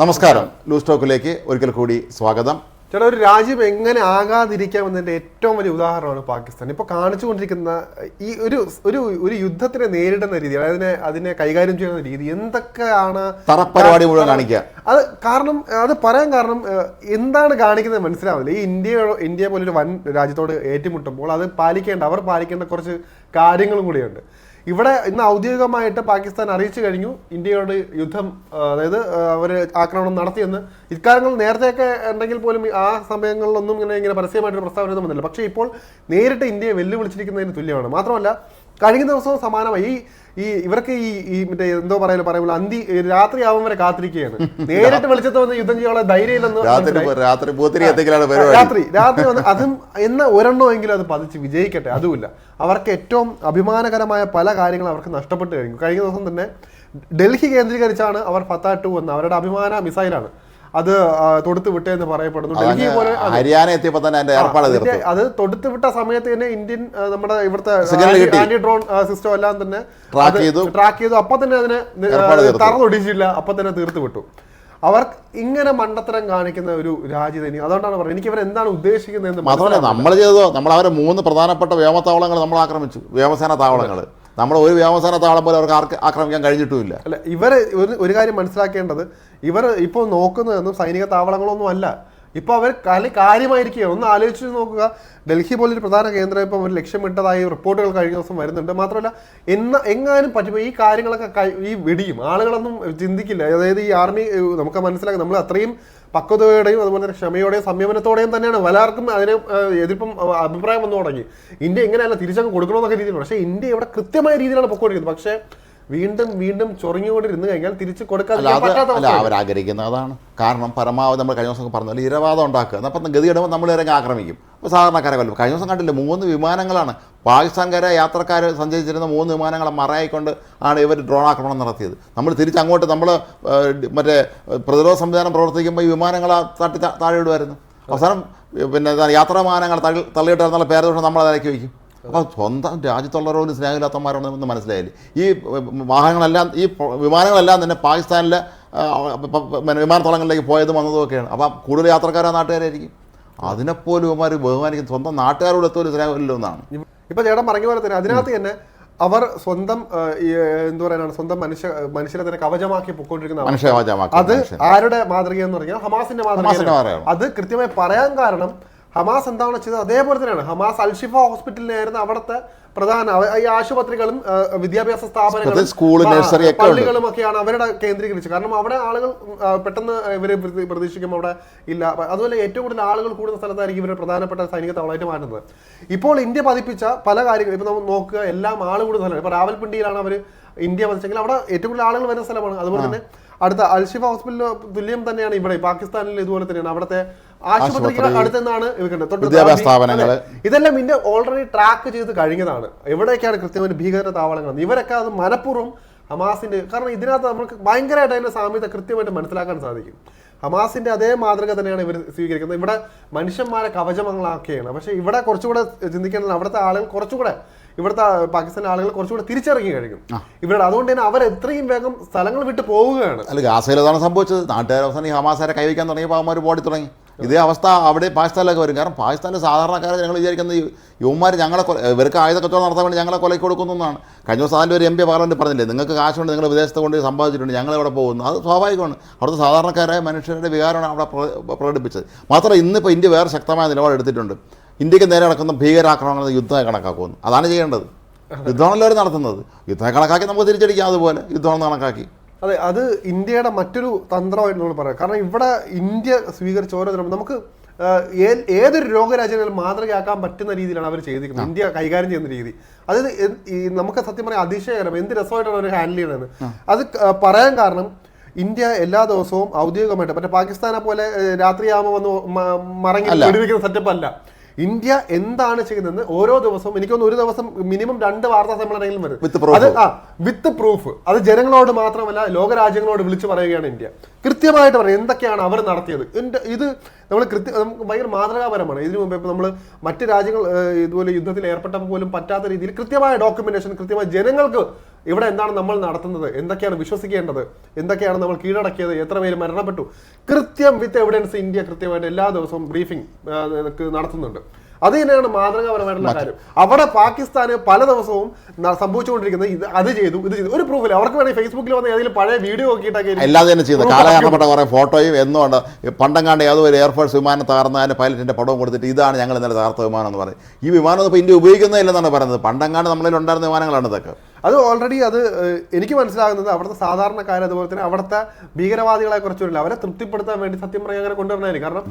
നമസ്കാരം. ലൂസ് ടോക്കിലേക്ക് ഒരിക്കൽ കൂടി സ്വാഗതം. ചേട്ടാ ഒരു രാജ്യം എങ്ങനെ ആകാതിരിക്കാമെന്നതിന്റെ ഏറ്റവും വലിയ ഉദാഹരണമാണ് പാകിസ്ഥാൻ. ഇപ്പൊ കാണിച്ചുകൊണ്ടിരിക്കുന്ന ഈ ഒരു ഒരു ഒരു യുദ്ധത്തിനെ നേരിടുന്ന രീതി അതായത് അതിനെ അതിനെ കൈകാര്യം ചെയ്യുന്ന രീതി എന്തൊക്കെയാണ് തറപ്പരിപാടി മുഴുവൻ കാണിക്കുക. അത് കാരണം അത് പറയാൻ കാരണം എന്താണ് കാണിക്കുന്നത് മനസ്സിലാവില്ല. ഈ ഇന്ത്യ ഇന്ത്യ പോലൊരു വൻ രാജ്യത്തോട് ഏറ്റുമുട്ടുമ്പോൾ അത് പാലിക്കേണ്ട അവർ പാലിക്കേണ്ട കുറച്ച് കാര്യങ്ങളും കൂടിയുണ്ട്. ഇവിടെ ഇന്ന് ഔദ്യോഗികമായിട്ട് പാകിസ്ഥാൻ അറിയിച്ചു കഴിഞ്ഞു. ഇന്ത്യയോട് യുദ്ധം അതായത് അവർ ആക്രമണം നടത്തിയെന്ന്. ഇക്കാര്യങ്ങൾ നേരത്തെയൊക്കെ ഉണ്ടെങ്കിൽ പോലും ആ സമയങ്ങളിലൊന്നും ഇങ്ങനെ ഇങ്ങനെ പരസ്യമായിട്ടൊരു പ്രസ്താവന ഒന്നും വന്നില്ല. പക്ഷേ ഇപ്പോൾ നേരിട്ട് ഇന്ത്യയെ വെല്ലുവിളിച്ചിരിക്കുന്നതിന് തുല്യമാണ്. മാത്രമല്ല കഴിഞ്ഞ ദിവസവും സമാനമായി. ഈ ഈ ഇവർക്ക് ഈ ഈ മറ്റേ എന്തോ പറയാലോ പറയുമ്പോൾ അന്തി രാത്രി ആവും വരെ കാത്തിരിക്കുകയാണ്. നേരിട്ട് വെളിച്ചത്ത് വന്ന് യുദ്ധം ചെയ്യാനുള്ള ധൈര്യമില്ലെന്ന് രാത്രി. രാത്രി രാത്രി രാത്രി വന്ന് അതും എന്ന ഒരെണ്ണമെങ്കിലും അത് പതിച്ച് വിജയിക്കട്ടെ അതുമില്ല. അവർക്ക് ഏറ്റവും അഭിമാനകരമായ പല കാര്യങ്ങളും അവർക്ക് നഷ്ടപ്പെട്ട് കഴിഞ്ഞു. കഴിഞ്ഞ ദിവസം തന്നെ ഡൽഹി കേന്ദ്രീകരിച്ചാണ് അവർ ഫത്ത ടു വന്ന് അവരുടെ അഭിമാന മിസൈലാണ്. അത് തൊടുത്തു വിട്ടേന്ന് പറയപ്പെടുന്നു. ഡൽഹി പോലെ ഹരിയാന എത്തിയപ്പോ തന്നെ അതിന്റെ ഏർപ്പാട് അത് തൊടുത്ത് വിട്ട സമയത്ത് തന്നെ ഇന്ത്യൻ നമ്മുടെ ഇവിടുത്തെ ആന്റി ഡ്രോൺ സിസ്റ്റം എല്ലാം തന്നെ ട്രാക്ക് ചെയ്തു. ട്രാക്ക് ചെയ്തു. അപ്പൊ തന്നെ അതിനെ. തറന്നൊടിച്ചില്ല. അപ്പൊ തന്നെ തീർത്ത് വിട്ടു. അവർ ഇങ്ങനെ മണ്ടത്തരം കാണിക്കുന്ന ഒരു രാജ്യതനി അതുകൊണ്ടാണ് പറയുന്നത് എനിക്ക് ഇവർ എന്താണ് ഉദ്ദേശിക്കുന്നത് മാത്രമല്ല നമ്മൾ ചെയ്തതോ? നമ്മൾ അവരെ മൂന്ന് പ്രധാനപ്പെട്ട വ്യോമത്താവളങ്ങൾ നമ്മൾ ആക്രമിച്ചു. വ്യോമസേന താവളങ്ങൾ. നമ്മൾ ഒരു വ്യോമസേന താവളം പോലെ അവർക്ക് ആക്രമിക്കാൻ കഴിഞ്ഞിട്ടുമില്ല. അല്ല ഇവർ ഒരു കാര്യം മനസ്സിലാക്കേണ്ടത്. ഇവർ ഇപ്പോൾ നോക്കുന്നതൊന്നും സൈനിക താവളങ്ങളൊന്നും അല്ല. ഇപ്പോൾ അവർ കല കാര്യമായിരിക്കുക ഒന്ന് ആലോചിച്ച് നോക്കുക. ഡൽഹി പോലൊരു പ്രധാന കേന്ദ്രം ഇപ്പം ഒരു ലക്ഷ്യമിട്ടതായി റിപ്പോർട്ടുകൾ കഴിഞ്ഞ ദിവസം വരുന്നുണ്ട്. മാത്രമല്ല എന്ന എങ്ങാനും പറ്റുമ്പോൾ ഈ കാര്യങ്ങളൊക്കെ ഈ വെടിയും. ആളുകളൊന്നും ചിന്തിക്കില്ല. അതായത് ഈ ആർമി നമുക്ക് മനസ്സിലാക്കാം. നമ്മൾ അത്രയും പക്വതയോടെയും അതുപോലെ തന്നെ ക്ഷമയോടെയും സംയമനത്തോടെയും തന്നെയാണ് പലർക്കും അതിന് എതിർപ്പം അഭിപ്രായം വന്നു തുടങ്ങി. ഇന്ത്യ എങ്ങനെയല്ല തിരിച്ചങ്ങ് കൊടുക്കണമെന്നൊക്കെ രീതിയിൽ പക്ഷേ ഇന്ത്യ ഇവിടെ കൃത്യമായ രീതിയിലാണ് പൊക്കോണ്ടിരിക്കുന്നത്. പക്ഷേ വീണ്ടും വീണ്ടും ചൊറിഞ്ഞുകൊണ്ടിരുന്നു കഴിഞ്ഞാൽ തിരിച്ചു. അവർ ആഗ്രഹിക്കുന്ന അതാണ്. കാരണം പരമാവധി നമ്മൾ കഴിഞ്ഞ ദിവസം പറഞ്ഞു ഇരവാദം ഉണ്ടാക്കുക. അപ്പം ഗതിയിടുമ്പോൾ നമ്മൾ ഇറങ്ങി ആക്രമിക്കും. അപ്പോൾ സാധാരണക്കാരെ കൊല്ലും. കഴിഞ്ഞ ദിവസം കണ്ടില്ല മൂന്ന് വിമാനങ്ങളാണ്. പാകിസ്ഥാൻകാരെ യാത്രക്കാർ സഞ്ചരിച്ചിരുന്ന മൂന്ന് വിമാനങ്ങളെ മറയായിക്കൊണ്ട് ആണ് ഇവർ ഡ്രോൺ ആക്രമണം നടത്തിയത്. നമ്മൾ തിരിച്ചങ്ങോട്ട് നമ്മൾ മറ്റേ പ്രതിരോധ സംവിധാനം പ്രവർത്തിക്കുമ്പോൾ ഈ വിമാനങ്ങളെ തട്ടി താഴെ ഇടുമായിരുന്നു. അവസാനം പിന്നെ യാത്രാ വിമാനങ്ങൾ തള്ളി തള്ളിയിട്ടായിരുന്നുള്ള പേരദോഷം നമ്മൾ അതിലേക്ക് വയ്ക്കും. അപ്പോൾ സ്വന്തം രാജ്യത്തുള്ളവർ പോലും സ്നേഹമില്ലാത്തമാരാണ് മനസ്സിലായില്ലേ? ഈ വാഹനങ്ങളെല്ലാം ഈ വിമാനങ്ങളെല്ലാം തന്നെ പാകിസ്ഥാനിലെ വിമാനത്താവളങ്ങളിലേക്ക് പോയതും വന്നതും ഒക്കെയാണ് അപ്പം കൂടുതൽ യാത്രക്കാരാ നാട്ടുകാരായിരിക്കും. അതിനെപ്പോലും ഇവന്മാർ ബഹുമാനിക്കും. സ്വന്തം നാട്ടുകാരോട് എത്തോലും സ്നേഹമില്ല എന്നാണ്. ഇപ്പൊ ചേട്ടൻ പറഞ്ഞ പോലെ തന്നെ അതിനകത്ത് തന്നെ അവർ സ്വന്തം എന്ത് പറയാനാണ് സ്വന്തം മനുഷ്യ മനുഷ്യരെ തന്നെ കവചമാക്കി പൊക്കോണ്ടിരിക്കുന്ന അത് ആരുടെ മാതൃക എന്ന് പറഞ്ഞാൽ ഹമാസിന്റെ മാതൃക. അത് കൃത്യമായി പറയാൻ കാരണം ഹമാസ് എന്താണ് ചെയ്തത്? അതേപോലെ തന്നെയാണ്. ഹമാസ് അൽഷിഫ ഹോസ്പിറ്റലിലായിരുന്നു അവിടുത്തെ പ്രധാന ഈ ആശുപത്രികളും വിദ്യാഭ്യാസ സ്ഥാപനങ്ങളും. പള്ളികളും ഒക്കെയാണ് അവരുടെ കേന്ദ്രീകരിച്ചത്. കാരണം അവിടെ ആളുകൾ പെട്ടെന്ന് ഇവരെ പ്രതീക്ഷിക്കുമ്പോൾ പ്രതീക്ഷിക്കും അവിടെ ഇല്ല. അതുപോലെ ഏറ്റവും കൂടുതൽ ആളുകൾ കൂടുന്ന സ്ഥലത്തായിരിക്കും ഇവർ പ്രധാനപ്പെട്ട സൈനിക തവളായിട്ട് മാറ്റുന്നത് ഇപ്പോൾ ഇന്ത്യ പതിപ്പിച്ച പല കാര്യങ്ങളും ഇപ്പൊ നമ്മൾ നോക്കുക എല്ലാം ആൾ കൂടുന്ന സ്ഥലമാണ് ഇപ്പൊ രാവൽപിണ്ടിയിലാണ് അവർ ഇന്ത്യ പതിച്ചെങ്കിൽ അവിടെ ഏറ്റവും കൂടുതൽ ആളുകൾ വരുന്ന സ്ഥലമാണ്. അതുപോലെ തന്നെ അടുത്ത അൽഷിഫ ഹോസ്പിറ്റലിന് തുല്യം തന്നെയാണ് ഇവിടെ. പാകിസ്ഥാനിൽ ഇതുപോലെ തന്നെയാണ്. അവിടുത്തെ അടുത്തെന്നാണ് വിദ്യാഭ്യാസ സ്ഥാപനങ്ങൾ. ഇതെല്ലാം ഇന്ത്യ ഓൾറെഡി ട്രാക്ക് ചെയ്ത് കഴിഞ്ഞതാണ്. എവിടെയൊക്കെയാണ് കൃത്യമായിട്ട് ഭീകര താവളങ്ങൾ? ഇവരൊക്കെ അത് മനഃപൂർവം ഹമാസിന്റെ കാരണം ഇതിനകത്ത് നമുക്ക് ഭയങ്കരമായിട്ട് അതിന്റെ സാമ്യത കൃത്യമായിട്ട് മനസ്സിലാക്കാൻ സാധിക്കും. ഹമാസിന്റെ അതേ മാതൃക തന്നെയാണ് ഇവർ സ്വീകരിക്കുന്നത്. ഇവിടെ മനുഷ്യന്മാരെ കവചമങ്ങളാക്കുകയാണ്. പക്ഷേ ഇവിടെ കുറച്ചുകൂടെ ചിന്തിക്കേണ്ടത് അവിടുത്തെ ആളുകൾ കുറച്ചുകൂടെ ഇവിടുത്തെ പാകിസ്ഥാൻ ആളുകൾ കുറച്ചുകൂടെ തിരിച്ചറിഞ്ഞു കഴിഞ്ഞു. ഇവരുടെ അതുകൊണ്ട് തന്നെ അവർ എത്രയും വേഗം സ്ഥലങ്ങൾ വിട്ട് പോവുകയാണ്. അല്ല ഗാസയിൽ അതാണ് സംഭവിച്ചത്. നാട്ടുകാർ അവസാനം ഈ ഹമാസാരെ കൈവയ്ക്കാൻ തുടങ്ങിയപ്പോൾ അവന്മാർ പോടി തുടങ്ങി ഇതേ അവസ്ഥ അവിടെ പാകിസ്ഥാനിലൊക്കെ വരും. കാരണം പാകിസ്ഥാനിലെ സാധാരണക്കാരെ ഞങ്ങൾ വിചാരിക്കുന്നത് യുവമാർ ഞങ്ങളെ കൊല- ഇവർക്ക് ആയുധ കച്ചവടം നടത്താൻ വേണ്ടി ഞങ്ങളെ കൊലയ്ക്ക് കൊടുക്കുന്നു എന്നാണ്. കഴിഞ്ഞ ദിവസം അതിന്റെ ഒരു എം പി പാർലമെന്റ് പറഞ്ഞില്ലേ നിങ്ങൾക്ക് കാശുണ്ട് നിങ്ങൾ വിദേശത്ത് കൊണ്ട് സമ്പാദിച്ചിട്ടുണ്ട് ഞങ്ങൾ ഇവിടെ പോകുന്നു. അത് സ്വാഭാവികമാണ്. അവിടുത്തെ സാധാരണക്കാരായ മനുഷ്യരുടെ വികാരമാണ് അവിടെ പ്ര- പ്രകടിപ്പിച്ചത്. മാത്രമല്ല ഇന്നിപ്പോൾ ഇന്ത്യ വേറെ ശക്തമായ നിലപാടെടുത്തിട്ടുണ്ട് ഇന്ത്യയ്ക്ക് നേരെ നടക്കുന്ന ഭീകരാക്രമണങ്ങൾ യുദ്ധമായി കണക്കാക്കുന്നു. അതാണ് ചെയ്യേണ്ടത്. യുദ്ധമാണല്ലോ അവർ നടത്തുന്നത്. യുദ്ധമായി കണക്കാക്കി നമുക്ക് തിരിച്ചടിക്കാം അതുപോലെ. യുദ്ധമാണെന്ന് കണക്കാക്കി. അതെ അത് ഇന്ത്യയുടെ മറ്റൊരു തന്ത്രമായിട്ട് നമ്മൾ പറയാം. കാരണം ഇവിടെ ഇന്ത്യ സ്വീകരിച്ച ഓരോ തരം നമുക്ക് ഏതൊരു രോഗരാജ്യങ്ങളും മാതൃകയാക്കാൻ പറ്റുന്ന രീതിയിലാണ് അവർ ചെയ്തിരിക്കുന്നത്. ഇന്ത്യ കൈകാര്യം ചെയ്യുന്ന രീതി. അതായത് നമുക്ക് സത്യം പറയാം അതിശയകരം എന്ത് രസമായിട്ടാണ് അവർ ഹാൻഡിൽ ചെയ്യുന്നത് അത് പറയാൻ കാരണം ഇന്ത്യ എല്ലാ ദിവസവും ഔദ്യോഗികമായിട്ട് മറ്റേ പാകിസ്ഥാനെ പോലെ രാത്രിയാകുമ്പോൾ വന്ന് മറങ്ങി. സെറ്റപ്പ് അല്ല. ഇന്ത്യ എന്താണ് ചെയ്യുന്നത് ഓരോ ദിവസവും എനിക്കൊന്ന് ഒരു ദിവസം മിനിമം രണ്ട് വാർത്താ സമ്മേളനങ്ങളും വരും വിത്ത് പ്രൂഫ് അത് ആ വിത്ത് പ്രൂഫ് അത് ജനങ്ങളോട് മാത്രമല്ല ലോകരാജ്യങ്ങളോട് വിളിച്ചു പറയുകയാണ് ഇന്ത്യ. കൃത്യമായിട്ട് പറയും എന്തൊക്കെയാണ് അവർ നടത്തിയത്. ഇത് നമ്മൾ കൃത്യം നമുക്ക് ഭയങ്കര മാതൃകാപരമാണ്. ഇതിനു മുമ്പ് ഇപ്പോൾ നമ്മൾ മറ്റ് രാജ്യങ്ങൾ ഇതുപോലെ യുദ്ധത്തിൽ ഏർപ്പെട്ടപ്പോൾ പോലും പറ്റാത്ത രീതിയിൽ കൃത്യമായ ഡോക്യുമെന്റേഷൻ കൃത്യമായ ജനങ്ങൾക്ക് ഇവിടെ എന്താണ് നമ്മൾ നടത്തുന്നത്? എന്തൊക്കെയാണ് വിശ്വസിക്കേണ്ടത്? എന്തൊക്കെയാണ് നമ്മൾ കീഴടക്കിയത്? എത്ര പേര് മരണപ്പെട്ടു? കൃത്യം വിത്ത് എവിഡൻസ് ഇന്ത്യ കൃത്യമായിട്ട് എല്ലാ ദിവസവും ബ്രീഫിംഗ് നടത്തുന്നുണ്ട്. അത് തന്നെയാണ് മാതൃകാപരമായിട്ടുള്ള കാര്യം. അവിടെ പാകിസ്ഥാന് പല ദിവസവും സംഭവിച്ചുകൊണ്ടിരിക്കുന്നത് ഇത് അത് ചെയ്തു ഇത് ചെയ്തു. ഒരു പ്രൂഫില്ല അവർക്ക് വേണമെങ്കിൽ ഫേസ്ബുക്കിൽ വന്ന ഏതെങ്കിലും പഴയ വീഡിയോ നോക്കിയിട്ടൊക്കെ എല്ലാം തന്നെ ചെയ്തു. കാലഹരണപ്പെട്ട കുറേ ഫോട്ടോയും എന്നുകൊണ്ട് പണ്ടങ്ങാണ്ട് ഏതോ ഒരു എയർഫോഴ്സ് വിമാനം തകർന്ന പൈലറ്റിന്റെ പൈലറ്റിന്റെ പടവും കൊടുത്തിട്ട് ഇതാണ് ഞങ്ങൾ ഇന്നലെ തകർത്ത വിമാനം എന്ന് പറയും. ഈ വിമാനം ഇപ്പോൾ ഇന്ത്യ ഉപയോഗിക്കുന്നതില്ലെന്നാണ് പറയുന്നത്. പണ്ടങ്ങാണ്ട് നമ്മളിൽ ഉണ്ടായിരുന്ന വിമാനങ്ങളാണ് ഇതൊക്കെ. അത് ഓൾറെഡി അത് എനിക്ക് മനസ്സിലാകുന്നത് അവിടുത്തെ സാധാരണക്കാർ അതുപോലെ തന്നെ അവിടുത്തെ ഭീകരവാദികളെ കുറച്ചൊരു അവരെ തൃപ്തിപ്പെടുത്താൻ വേണ്ടി സത്യം പറയാൻ അങ്ങനെ കൊണ്ടുവരണമായിരുന്നു കാരണം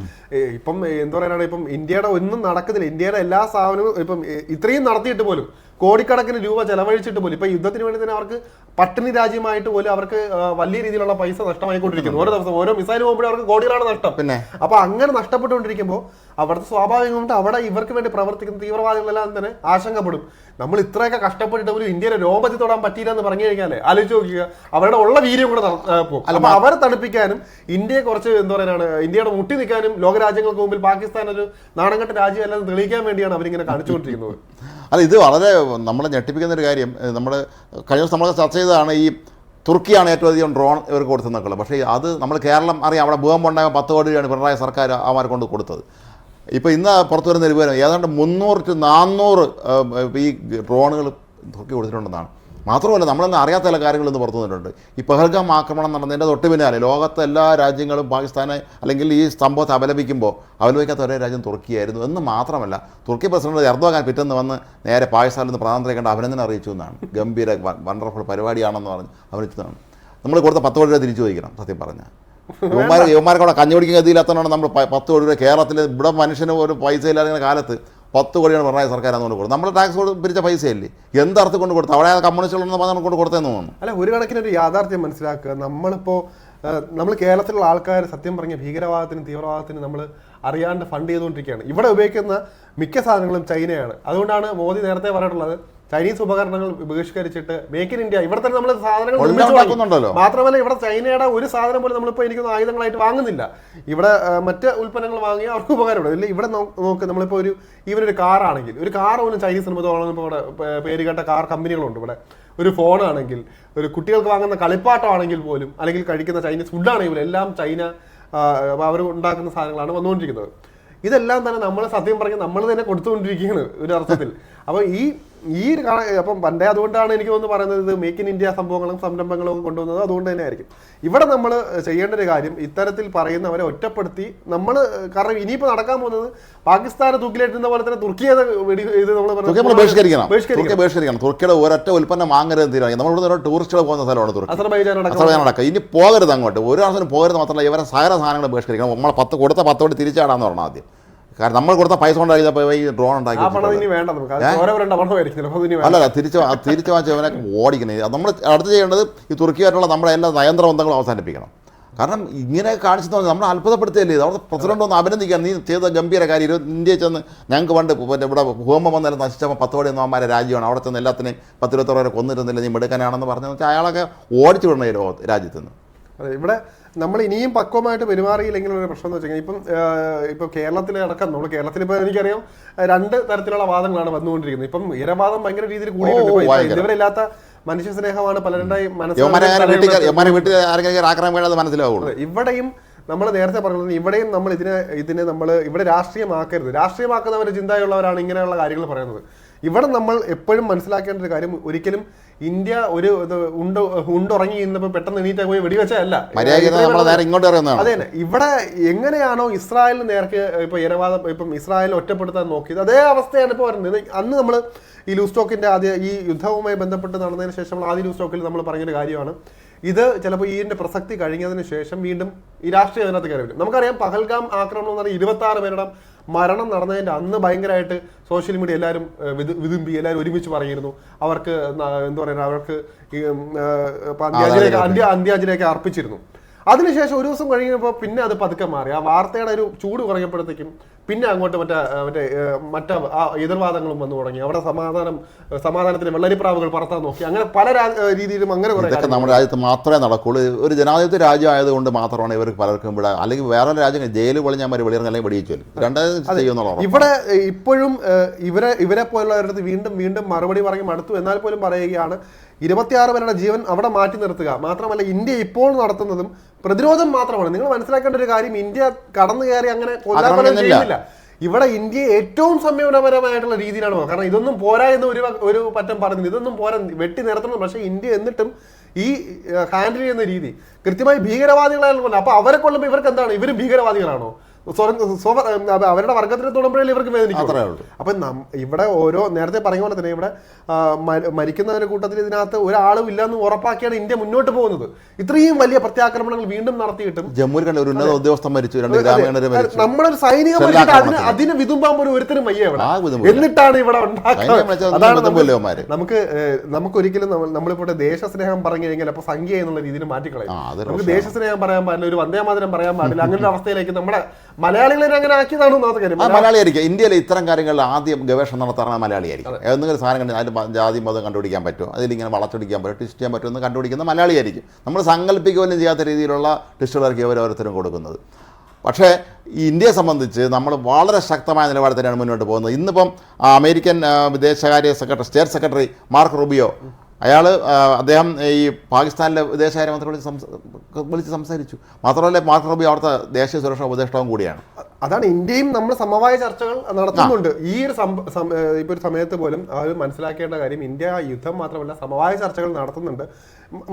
ഇപ്പം എന്താ പറയാനാണ് ഇപ്പം ഇന്ത്യയുടെ ഒന്നും നടക്കുന്നില്ല. ഇന്ത്യയുടെ എല്ലാ സ്ഥാപനവും ഇപ്പം ഇത്രയും നടത്തിയിട്ട് പോലും കോടിക്കണക്കിന് രൂപ ചെലവഴിച്ചിട്ട് പോലും ഇപ്പൊ യുദ്ധത്തിന് വേണ്ടി തന്നെ അവർക്ക് പട്ടിണി രാജ്യമായിട്ട് പോലും അവർക്ക് വലിയ രീതിയിലുള്ള പൈസ നഷ്ടമായിക്കൊണ്ടിരിക്കുന്നു. ഓരോ ദിവസം ഓരോ മിസൈൽ പോകുമ്പോഴും അവർക്ക് കോടികളാണ് നഷ്ടം. പിന്നെ? അപ്പൊ അങ്ങനെ നഷ്ടപ്പെട്ടുകൊണ്ടിരിക്കുമ്പോൾ അവിടുത്തെ സ്വാഭാവികമായിട്ട് അവിടെ ഇവർക്ക് വേണ്ടി പ്രവർത്തിക്കുന്ന തീവ്രവാദികളെല്ലാം തന്നെ ആശങ്കപ്പെടും. നമ്മൾ ഇത്രയൊക്കെ കഷ്ടപ്പെട്ടിട്ട് പോലും ഇന്ത്യയിലെ രോമത്തിൽ തൊടാൻ പറ്റിയില്ല എന്ന് പറഞ്ഞു കഴിഞ്ഞാലേ ആലോചിച്ച് നോക്കുക അവരുടെ ഉള്ള വീര്യം കൂടെ പോകും. അപ്പൊ അവരെ തണുപ്പിക്കാനും ഇന്ത്യയെ കുറച്ച് എന്താ പറയുകയാണ് ഇന്ത്യയുടെ മുട്ടി നിൽക്കാനും ലോകരാജ്യങ്ങൾക്ക് മുമ്പിൽ പാകിസ്ഥാൻ ഒരു നാണംകെട്ട രാജ്യം അല്ലെന്ന് തെളിയിക്കാൻ വേണ്ടിയാണ് അവരിങ്ങനെ കാണിച്ചുകൊണ്ടിരിക്കുന്നത്. അല്ല ഇത് വളരെ നമ്മളെ ഞെട്ടിപ്പിക്കുന്ന ഒരു കാര്യം. നമ്മൾ കഴിഞ്ഞ ദിവസം നമ്മൾ ചർച്ച ചെയ്തതാണ് ഈ തുർക്കിയാണ് ഏറ്റവും അധികം ഡ്രോൺ ഇവർക്ക് കൊടുത്തെന്നൊക്കെ പക്ഷേ അത് നമ്മൾ കേരളം അറിയാം. അവിടെ ഭൂകമ്പം ഉണ്ടായ പത്ത് കോടി രൂപയാണ് പിണറായി സർക്കാർ അവന്മാർ കൊണ്ട് കൊടുത്തത്. ഇപ്പോൾ ഇന്ന് പുറത്തു വരുന്ന ഒരു വിവരം ഏതാണ്ട് മുന്നൂറ് ടു നാന്നൂറ് ഈ ഡ്രോണുകൾ തുർക്കി കൊടുത്തിട്ടുണ്ടെന്നാണ്. മാത്രമല്ല നമ്മളൊന്നും അറിയാത്ത ചില കാര്യങ്ങൾ ഇന്ന് പുറത്തു വന്നിട്ടുണ്ട്. ഈ പെഹൽഗാം ആക്രമണം നടന്നതിന്റെ തൊട്ട് പിന്നാലെ ലോകത്തെ എല്ലാ രാജ്യങ്ങളും പാകിസ്ഥാനെ അല്ലെങ്കിൽ ഈ സംഭവത്തെ അപലപിക്കുമ്പോൾ അപലപിക്കാത്ത ഒരേ രാജ്യം തുർക്കിയായിരുന്നു എന്ന് മാത്രമല്ല തുർക്കി പ്രസിഡന്റ് എർദോഗാൻ പിറ്റെന്ന് വന്ന് നേരെ പാകിസ്ഥാനിൽ നിന്ന് പ്രധാനമന്ത്രി കണ്ട് അഭിനന്ദനം അറിയിച്ചു എന്നാണ്. ഗംഭീര വണ്ടർഫുൾ പരിപാടിയാണെന്ന് പറഞ്ഞ് അഭിനയിച്ചതാണ് നമ്മൾ കൊടുത്ത പത്ത് കോടി രൂപ തിരിച്ചു ചോദിക്കണം സത്യം പറഞ്ഞാൽ. യുവമാർ യുവമാർക്ക് കഞ്ഞുപിടിക്കുന്ന കഞ്ഞി പിടിക്കുന്ന ഗതിയില്ലാത്തതാണ് നമ്മൾ പത്ത് കോടി രൂപ കേരളത്തിൽ ഇവിടെ മനുഷ്യന് ഒരു പൈസ ഇല്ലാതെ കാലത്ത് പത്ത് കോടിയാണ് പിണറായി സർക്കാർ അതുകൊണ്ട് കൊടുത്തത്. നമ്മുടെ ടാക്സ് പിരിച്ച പൈസയല്ലേ? എന്തർത്ഥം കൊണ്ട് കൊടുത്തു അവിടെ കമ്മ്യൂണിസ്റ്റുകളെന്ന് പറഞ്ഞാൽ കൊണ്ട് കൊടുത്തതെന്ന് തോന്നുന്നു. അല്ല ഒരു കണക്കിന് ഒരു യാഥാർത്ഥ്യം മനസ്സിലാക്കുക. നമ്മളിപ്പോൾ നമ്മൾ കേരളത്തിലുള്ള ആൾക്കാർ സത്യം പറഞ്ഞ ഭീകരവാദത്തിനും തീവ്രവാദത്തിനും നമ്മൾ അറിയാണ്ട് ഫണ്ട് ചെയ്തുകൊണ്ടിരിക്കുകയാണ്. ഇവിടെ ഉപയോഗിക്കുന്ന മിക്ക സാധനങ്ങളും ചൈനയാണ്. അതുകൊണ്ടാണ് മോദി നേരത്തെ പറഞ്ഞിട്ടുള്ളത് ചൈനീസ് ഉപകരണങ്ങൾ ബഹിഷ്കരിച്ചിട്ട് മേക്ക് ഇൻ ഇന്ത്യ ഇവിടെ തന്നെ നമ്മൾ സാധനങ്ങൾ മാത്രമല്ല ഇവിടെ ചൈനയുടെ ഒരു സാധനം പോലും നമ്മളിപ്പോൾ എനിക്ക് ആയുധങ്ങളായിട്ട് വാങ്ങുന്നില്ല. ഇവിടെ മറ്റ് ഉൽപ്പന്നങ്ങൾ വാങ്ങി അവർക്ക് ഉപകാരമുണ്ട്. ഇല്ല ഇവിടെ നോക്ക് നമ്മളിപ്പോൾ ഒരു ഈവൻ ഒരു കാർ ആണെങ്കിൽ ഒരു കാർ പോലും ചൈനീസ് നിർമ്മിതമാണെന്ന് ഇപ്പോൾ ഇവിടെ പേര് കേട്ട കാർ കമ്പനികളുണ്ട് ഇവിടെ. ഒരു ഫോണാണെങ്കിൽ ഒരു കുട്ടികൾക്ക് വാങ്ങുന്ന കളിപ്പാട്ടമാണെങ്കിൽ പോലും അല്ലെങ്കിൽ കഴിക്കുന്ന ചൈനീസ് ഫുഡാണെങ്കിൽ പോലും എല്ലാം ചൈന അവർ ഉണ്ടാക്കുന്ന സാധനങ്ങളാണ് വന്നുകൊണ്ടിരിക്കുന്നത്. ഇതെല്ലാം തന്നെ നമ്മൾ സത്യം പറഞ്ഞ് നമ്മൾ തന്നെ കൊടുത്തുകൊണ്ടിരിക്കുകയാണ് ഒരു അർത്ഥത്തിൽ. അപ്പോൾ ഈ ഈ അപ്പം പണ്ടേ അതുകൊണ്ടാണ് എനിക്ക് തോന്നുന്നു പറയുന്നത് ഇത് മേക്ക് ഇൻ ഇന്ത്യ സംഭവങ്ങളും സംരംഭങ്ങളും ഒക്കെ കൊണ്ടുവന്നത് അതുകൊണ്ട് തന്നെ ആയിരിക്കും. ഇവിടെ നമ്മൾ ചെയ്യേണ്ട ഒരു കാര്യം ഇത്തരത്തിൽ പറയുന്നവരെ ഒറ്റപ്പെടുത്തി നമ്മൾ കാരണം ഇനിയിപ്പോൾ നടക്കാൻ പോകുന്നത് പാകിസ്ഥാനെ തൂക്കിലേറ്റുന്ന പോലെ തന്നെ തുർക്കിയെ വെടി ഇത് നമ്മൾ ബഹിഷ്കരിക്കണം. ബഹിഷ്കരിക്കണം. തുർക്കിയുടെ ഒരൊറ്റ ഉൽപ്പന്നം വാങ്ങരുത് തീരുമാനം നമ്മൾ ഇവിടെ ടൂറിസ്റ്റുകൾ പോകുന്ന സ്ഥലമാണ് തുർക്കി. അടക്കം അടക്കം. ഇനി പോകരുത് അങ്ങോട്ട്. ഒരു ആവശ്യം പോകരുത് മാത്രമല്ല ഇവരെ സകല സാധനങ്ങൾ ബഹിഷ്കരിക്കണം. നമ്മൾ പത്ത് കൊടുത്ത പത്ത് കോടി തിരിച്ചാടാന്ന് പറഞ്ഞാൽ ആദ്യം കാരണം നമ്മൾ കൊടുത്ത പൈസ കൊണ്ടാക്കിയപ്പോൾ ഈ ഡ്രോൺ ഉണ്ടാക്കി അല്ല അല്ല തിരിച്ചു തിരിച്ച് വാങ്ങിച്ച് അവനെ ഓടിക്കണേ. നമ്മൾ അടുത്ത് ചെയ്യേണ്ടത് ഈ തുർക്കിയായിട്ടുള്ള നമ്മുടെ എല്ലാ നയന്ത്ര ബന്ധങ്ങളും അവസാനിപ്പിക്കണം. കാരണം ഇങ്ങനെ കാണിച്ചു തന്നെ നമ്മൾ അത്ഭുതപ്പെടുത്തിയല്ലേ അവിടെ അവിടുത്തെ പ്രസിഡന്റ് ഒന്ന് അഭിനന്ദിക്കാൻ നീ ചെയ്ത ഗംഭീര കാര്യം ഇരുപത് ഇന്ത്യയിൽ ചെന്ന് ഞങ്ങൾക്ക് പണ്ട് പിന്നെ ഇവിടെ ഭൂമം വന്നാലും നശിച്ചപ്പോൾ പത്ത് കോടി ഒന്നാമാരെ രാജ്യമാണ്. അവിടെ ചെന്ന് എല്ലാത്തിനെയും പത്തിരുപത്തോളം വരെ കൊന്നിരുന്നില്ല. നീ മെടുക്കാനാണെന്ന് പറഞ്ഞാൽ വെച്ചാൽ അയാളൊക്കെ ഓടിച്ചു വിടണം ഈ ലോകത്ത് രാജ്യത്ത് നിന്ന്. അതെ ഇവിടെ നമ്മൾ ഇനിയും പക്വമായിട്ട് പെരുമാറിയില്ലെങ്കിൽ ഒരു പ്രശ്നം എന്ന് വെച്ചാൽ ഇപ്പം ഇപ്പം കേരളത്തിലെ അടക്കം നമ്മൾ കേരളത്തിൽ ഇപ്പോൾ എനിക്കറിയാം രണ്ട് തരത്തിലുള്ള വാദങ്ങളാണ് വന്നുകൊണ്ടിരിക്കുന്നത്. ഇപ്പം ഇരവാദം ഭയങ്കര രീതിയിൽ കൂടിയിട്ടുണ്ട്. ഇതുവരെയില്ലാത്ത ഇപ്പം ഭയങ്കര. ഇതുവരെ ഇല്ലാത്ത മനുഷ്യ സ്നേഹമാണ് പലരുടെയും യവന്മാരെ അങ്ങനെ വീട്ടിൽ മനസ്സിലാക്കുന്നത് യവന്മാരെ വീട്ടിൽ ആരെങ്കിലും ആക്രമണം വേണ്ടത് മനസ്സിലാവുള്ളൂ. ഇവിടെയും നമ്മൾ നേരത്തെ പറഞ്ഞത് ഇവിടെയും നമ്മൾ ഇതിനെ ഇതിനെ നമ്മൾ ഇവിടെ രാഷ്ട്രീയമാക്കരുത്. രാഷ്ട്രീയമാക്കുന്നവർ ചിന്തയുള്ളവരാണ് ഇങ്ങനെയുള്ള കാര്യങ്ങൾ പറയുന്നത്. ഇവിടെ നമ്മൾ എപ്പോഴും മനസ്സിലാക്കേണ്ട ഒരു കാര്യം ഒരിക്കലും ഇന്ത്യ ഒരു ഉണ്ട് ഉണ്ടുറങ്ങി ഇന്നപ്പോൾ പെട്ടെന്ന് എണീറ്റ പോയി വെടിവെച്ചതല്ല. ഇങ്ങോട്ട് അതെ ഇവിടെ എങ്ങനെയാണോ ഇസ്രായേൽ നേർക്ക് ഇപ്പൊ ഇരവാദം ഇപ്പം ഇസ്രായേൽ ഒറ്റപ്പെടുത്താൻ നോക്കിയത് അതേ അവസ്ഥയാണ് ഇപ്പോൾ വരുന്നത്. അന്ന് നമ്മൾ ഈ ലൂസ്റ്റോക്കിന്റെ ആദ്യ ഈ യുദ്ധവുമായി ബന്ധപ്പെട്ട് നടന്നതിന് ശേഷം ആദ്യ ലൂസ്റ്റോക്കിൽ നമ്മൾ പറഞ്ഞൊരു കാര്യമാണ്. ഇത് ചിലപ്പോൾ ഇതിന്റെ പ്രസക്തി കഴിഞ്ഞതിന് ശേഷം വീണ്ടും ഈ രാഷ്ട്രീയ അതിനകത്ത് കയറി വരും. നമുക്കറിയാം പഹൽഗാം ആക്രമണം എന്ന് പറഞ്ഞാൽ ഇരുപത്തി ആറ് പേരുടെ മരണം നടന്നതിന്റെ അന്ന് ഭയങ്കരമായിട്ട് സോഷ്യൽ മീഡിയ എല്ലാവരും വിതുമ്പി എല്ലാവരും ഒരുമിച്ച് പറയുന്നു. അവർക്ക് എന്താ പറയുക അവർക്ക് അന്ത്യാഞ്ജലിയൊക്കെ അന്ത്യ അന്ത്യാഞ്ജലിയൊക്കെ അർപ്പിച്ചിരുന്നു. അതിനുശേഷം ഒരു ദിവസം കഴിഞ്ഞപ്പോൾ പിന്നെ അത് പതുക്കെ മാറി. ആ വാർത്തയുടെ ഒരു ചൂട് കുറഞ്ഞപ്പോഴത്തേക്കും പിന്നെ അങ്ങോട്ട് മറ്റേ മറ്റേ മറ്റേ ആ എതിർവാദങ്ങളും വന്നു തുടങ്ങി. അവിടെ സമാധാനം സമാധാനത്തിന് വെള്ളരിപ്രാവുകൾ പറത്താൻ നോക്കി. അങ്ങനെ പല രീതിയിലും അങ്ങനെ കുറെ ഇതൊക്കെ നമ്മുടെ രാജ്യത്ത് മാത്രമേ നടക്കുള്ളൂ. ഒരു ജനാധിപത്യ രാജ്യം ആയതുകൊണ്ട് മാത്രമാണ് ഇവർക്ക് പലർക്കും ഇവിടെ അല്ലെങ്കിൽ വേറെ രാജ്യങ്ങൾ ജയിലിൽ പൊളിഞ്ഞാൽ വെളിയിറങ്ങി അല്ലെങ്കിൽ വെടിയിച്ചു രണ്ടാമത് ഇവിടെ ഇപ്പോഴും ഇവരെ ഇവരെ പോലുള്ളവരുടെ വീണ്ടും വീണ്ടും മറുപടി പറയും അടുത്തു. എന്നാൽ പോലും പറയുകയാണ് ഇരുപത്തിയാറ് പേരുടെ ജീവൻ അവിടെ മാറ്റി നിർത്തുക. മാത്രമല്ല ഇന്ത്യ ഇപ്പോൾ നടത്തുന്നതും പ്രതിരോധം മാത്രമാണ്. നിങ്ങൾ മനസ്സിലാക്കേണ്ട ഒരു കാര്യം ഇന്ത്യ കടന്നു കയറി അങ്ങനെ ചെയ്യുന്നില്ല. ഇവിടെ ഇന്ത്യ ഏറ്റവും സംയമനപരമായിട്ടുള്ള രീതിയിലാണ് പോകുന്നത്. കാരണം ഇതൊന്നും പോരാ എന്ന് ഒരു ഒരു പറ്റം പറഞ്ഞു ഇതൊന്നും പോരാ വെട്ടി നിർത്തണം പക്ഷേ ഇന്ത്യ എന്നിട്ടും ഈ ഹാൻഡിൽ ചെയ്യുന്ന രീതി കൃത്യമായി ഭീകരവാദികളായാലും കൊല്ലം അപ്പൊ അവരെ കൊള്ളുമ്പോൾ ഇവർക്ക് എന്താണ്? ഇവരും ഭീകരവാദികളാണോ? അവരുടെ വർഗത്തിന് തൊടുമ്പോഴേ ഇവർക്ക് വേദനിക്കും അപ്പൊ ഇവിടെ ഓരോ നേരത്തെ പറഞ്ഞ പോലെ തന്നെ ഇവിടെ മരിക്കുന്നവരുടെ കൂട്ടത്തിൽ ഇതിനകത്ത് ഒരാളും ഇല്ലെന്ന് ഉറപ്പാക്കിയാണ് ഇന്ത്യ മുന്നോട്ട് പോകുന്നത്. ഇത്രയും വലിയ പ്രത്യാക്രമണങ്ങൾ വീണ്ടും നടത്തിയിട്ടും ജമ്മുവിൽ കണ്ട ഒരു ഉന്നത ഉദ്യോഗസ്ഥൻ മരിച്ചു രണ്ട് ഗ്രാമീണര് മരിച്ചു. സൈനിക അതിന്. അതിന് വിതുമ്പാൻ പോലും ഒരുത്തരും വയ്യ ഇവിടെ. എന്നിട്ടാണ് ഇവിടെ ഉണ്ടാക്കുന്നത്. നമുക്ക്. നമുക്ക് ഒരിക്കലും നമ്മളിപ്പോൾ ദേശസ്നേഹം പറഞ്ഞു കഴിഞ്ഞാൽ അപ്പൊ സംഖ്യ എന്നുള്ള രീതിയിൽ മാറ്റിക്കളയും. നമുക്ക് ദേശസ്നേഹം പറയാൻ പാടില്ല ഒരു വന്ദേമാതരം പറയാൻ പാടില്ല അങ്ങനെ ഒരു അവസ്ഥയിലേക്ക് നമ്മുടെ മലയാളികളെ അങ്ങനെ ആക്കിയതാണ് ഒന്നാമത്തെ കാര്യം ആ മലയാളിയായിരിക്കും. ഇന്ത്യയിലെ ഇത്തരം കാര്യങ്ങളിൽ ആദ്യം ഗവേഷണം നടത്താറുള്ള മലയാളിയായിരിക്കും. ഏതെങ്കിലും ഒരു സാധനം കണ്ടു അതിൽ മ- ജാതി മതം കണ്ടുപിടിക്കാൻ പറ്റുമോ? അതിലിങ്ങനെ വളച്ചൊടിക്കാൻ പറ്റുമോ? ട്വിസ്റ്റ് ചെയ്യാൻ പറ്റും എന്ന് കണ്ടുപിടിക്കുന്ന മലയാളിയായിരിക്കും. നമ്മൾ സങ്കല്പിക്കുകയും ചെയ്യാത്ത രീതിയിലുള്ള ട്വിസ്റ്റുകളായിരിക്കും ഓരോരുത്തരും കൊടുക്കുന്നത്. പക്ഷേ ഈ ഇന്ത്യയെ സംബന്ധിച്ച് നമ്മൾ വളരെ ശക്തമായ നിലപാട് തന്നെയാണ് മുന്നോട്ട് പോകുന്നത്. ഇന്നിപ്പം അമേരിക്കൻ വിദേശകാര്യ secretary state secretary Mark Rubio അയാൾ അദ്ദേഹം ഈ പാകിസ്ഥാനിലെ വിദേശകാര്യമന്ത്രി വിളിച്ച് വിളിച്ച് സംസാരിച്ചു. മാത്രമല്ല മാർക്ക് റബി അവിടുത്തെ ദേശീയ സുരക്ഷാ ഉപദേഷ്ടാവും കൂടിയാണ്. അതാണ് ഇന്ത്യയും നമ്മൾ സമവായ ചർച്ചകൾ നടത്തുന്നുണ്ട്. ഈ ഒരു സം- സം- ഇപ്പൊ ഒരു സമയത്ത് പോലും അവർ മനസ്സിലാക്കേണ്ട കാര്യം ഇന്ത്യ യുദ്ധം മാത്രമല്ല സമവായ ചർച്ചകൾ നടത്തുന്നുണ്ട്.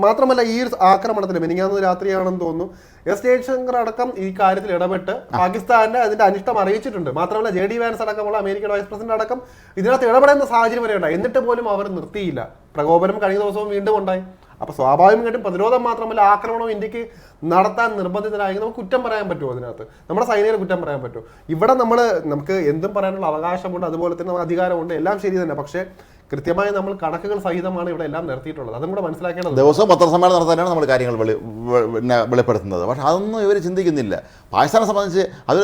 മാത്രമല്ല ഈ ഒരു ആക്രമണത്തിൽ മിനിങ്ങാന്ന് രാത്രിയാണെന്ന് തോന്നുന്നു. എസ് ജയശങ്കർ അടക്കം ഈ കാര്യത്തിൽ ഇടപെട്ട് പാകിസ്ഥാന്റെ അതിന്റെ അനിഷ്ടം അറിയിച്ചിട്ടുണ്ട്. മാത്രമല്ല ജെ ഡി വാൻസ് അടക്കമുള്ള അമേരിക്കൻ വൈസ് പ്രസിഡന്റ് അടക്കം ഇതിനകത്ത് ഇടപെടുന്ന സാഹചര്യം വരെ ഉണ്ടായി. എന്നിട്ട് പോലും അവർ നിർത്തിയില്ല. പ്രകോപനം കഴിഞ്ഞ ദിവസവും വീണ്ടും ഉണ്ടായി. അപ്പൊ സ്വാഭാവികമായിട്ടും പ്രതിരോധം മാത്രമല്ല ആക്രമണവും ഇന്ത്യയ്ക്ക് നടത്താൻ നിർബന്ധിതരായി. നമുക്ക് കുറ്റം പറയാൻ പറ്റുമോ അതിനകത്ത്. നമ്മുടെ സൈനികരെ കുറ്റം പറയാൻ പറ്റുമോ ഇവിടെ നമ്മൾ നമുക്ക് എന്തും പറയാനുള്ള അവകാശമുണ്ട് അതുപോലെ തന്നെ അധികാരമുണ്ട് എല്ലാം ശരി തന്നെ. പക്ഷേ കൃത്യമായി നമ്മൾ കണക്കുകൾ സഹിതമാണ് ഇവിടെ എല്ലാം നിർത്തിയിട്ടുള്ളത്. അതും കൂടെ മനസ്സിലാക്കേണ്ടത് ദിവസവും പത്രസമ്മേളനം നടത്താനാണ് നമ്മൾ കാര്യങ്ങൾ വെളി പിന്നെ വെളിപ്പെടുത്തുന്നത്. പക്ഷേ അതൊന്നും ഇവർ ചിന്തിക്കുന്നില്ല. പാകിസ്ഥാനെ സംബന്ധിച്ച് അത്